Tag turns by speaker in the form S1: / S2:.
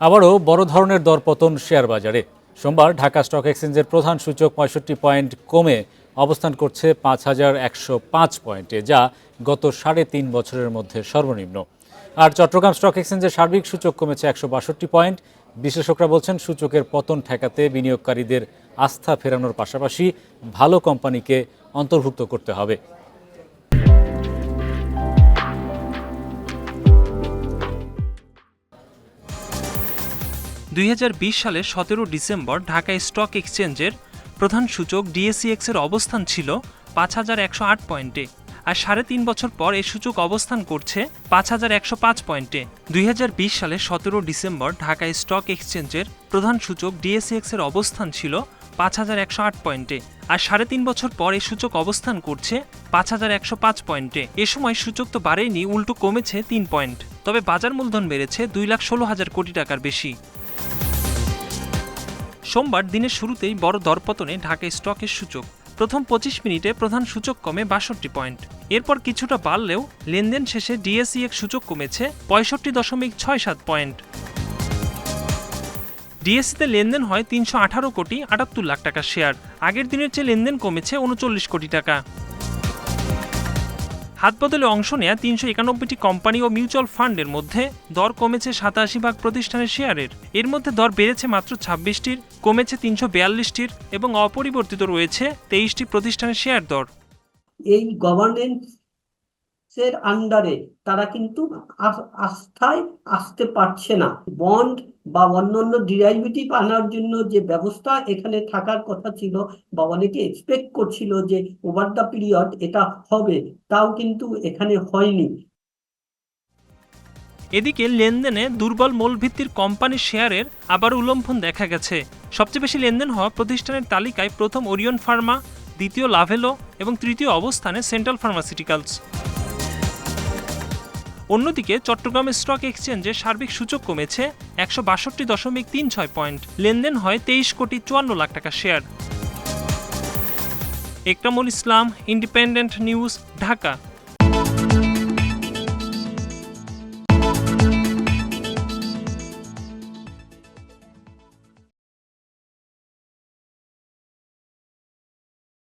S1: আবারও বড় ধরনের দরপতন শেয়ার বাজারে সোমবার ঢাকা স্টক এক্সচেঞ্জের প্রধান সূচক পঁয়ষট্টি পয়েন্ট কমে অবস্থান করছে পাঁচ হাজার একশো পাঁচ পয়েন্টে, যা গত সাড়ে তিন বছরের মধ্যে সর্বনিম্ন। আর চট্টগ্রাম স্টক এক্সচেঞ্জের সার্বিক সূচক কমেছে একশো বাষট্টি পয়েন্ট। বিশ্লেষকরা বলছেন, সূচকের পতন ঠেকাতে বিনিয়োগকারীদের আস্থা ফেরানোর পাশাপাশি ভালো কোম্পানিকে অন্তর্ভুক্ত করতে হবে।
S2: দুই সালের সতেরো ডিসেম্বর ঢাকা স্টক এক্সচেঞ্জের প্রধান সূচক ডিএসিএক্স এর অবস্থান ছিল পাঁচ হাজার একশো আট পয়েন্টে আর সাড়ে তিন বছর পর এই সূচক অবস্থান করছে পাঁচ হাজার একশো পাঁচ পয়েন্টে। দুই সালের সতেরো ডিসেম্বর ঢাকা স্টক এক্সচেঞ্জের প্রধান সূচক ডিএসিএক্স এর অবস্থান ছিল পাঁচ হাজার একশো আট পয়েন্টে আর সাড়ে তিন বছর পর এই সূচক অবস্থান করছে পাঁচ হাজার একশো পাঁচ পয়েন্টে। এ সময় সূচক তো বাড়েনি, উল্টো কমেছে তিন পয়েন্ট। তবে বাজার মূলধন বেড়েছে দুই লাখ ষোলো হাজার কোটি টাকার বেশি। সোমবার দিনের শুরুতেই বড় দরপতনে ঢাকা স্টকের সূচক। প্রথম পঁচিশ মিনিটে প্রধান সূচক কমে বাষট্টি পয়েন্ট। এরপর কিছুটা বাড়লেও লেনদেন শেষে ডিএসইএক্স সূচক কমেছে পঁয়ষট্টি দশমিক ছয় সাত পয়েন্ট। ডিএসসিতে লেনদেন হয় তিনশো আঠারো কোটি আটাত্তর লাখ টাকা শেয়ার। আগের দিনের চেয়ে লেনদেন কমেছে উনচল্লিশ কোটি টাকা। হাত বদলে অংশ নেয়া তিনশো একানব্বইটি কোম্পানি ও মিউচুয়াল ফান্ডের মধ্যে দর কমেছে সাতাশি ভাগ প্রতিষ্ঠানের শেয়ারের। এর মধ্যে দর বেড়েছে মাত্র ছাব্বিশটির, কমেছে তিনশো বিয়াল্লিশটির এবং অপরিবর্তিত রয়েছে তেইশটি প্রতিষ্ঠানের শেয়ার দর।
S3: এই গভর্নেন্স এর আন্ডারে তারা কিন্তু আস্থায় আসতে পারছে না। বন্ড বা অন্যান্য ডিরাইভেটিভ আনার জন্য যে ব্যবস্থা এখানে থাকার কথা ছিল বা অনেকে এক্সপেক্ট করছিল যে ওভার দ্য পিরিয়ড এটা হবে, তাও কিন্তু এখানে হয়নি।
S2: এদিকে লেনদেনে দুর্বল মূলভিত্তির কোম্পানির শেয়ারের আবার উল্লম্ফন দেখা গেছে। সবচেয়ে বেশি লেনদেন হওয়া প্রতিষ্ঠানের তালিকায় প্রথম ওরিয়ন ফার্মা দ্বিতীয় লাভেলো এবং তৃতীয় অবস্থানে সেন্ট্রাল ফার্মাসিউটিক্যালস অন্যদিকে চট্টগ্রাম স্টক এক্সচেঞ্জে সার্বিক সূচক কমেছে একশো বাষট্টি দশমিক তিন ছয় পয়েন্ট। লেনদেন হয় তেইশ কোটি চুয়ান্ন লাখ টাকা share. Ekramul Islam, Independent News, Dhaka.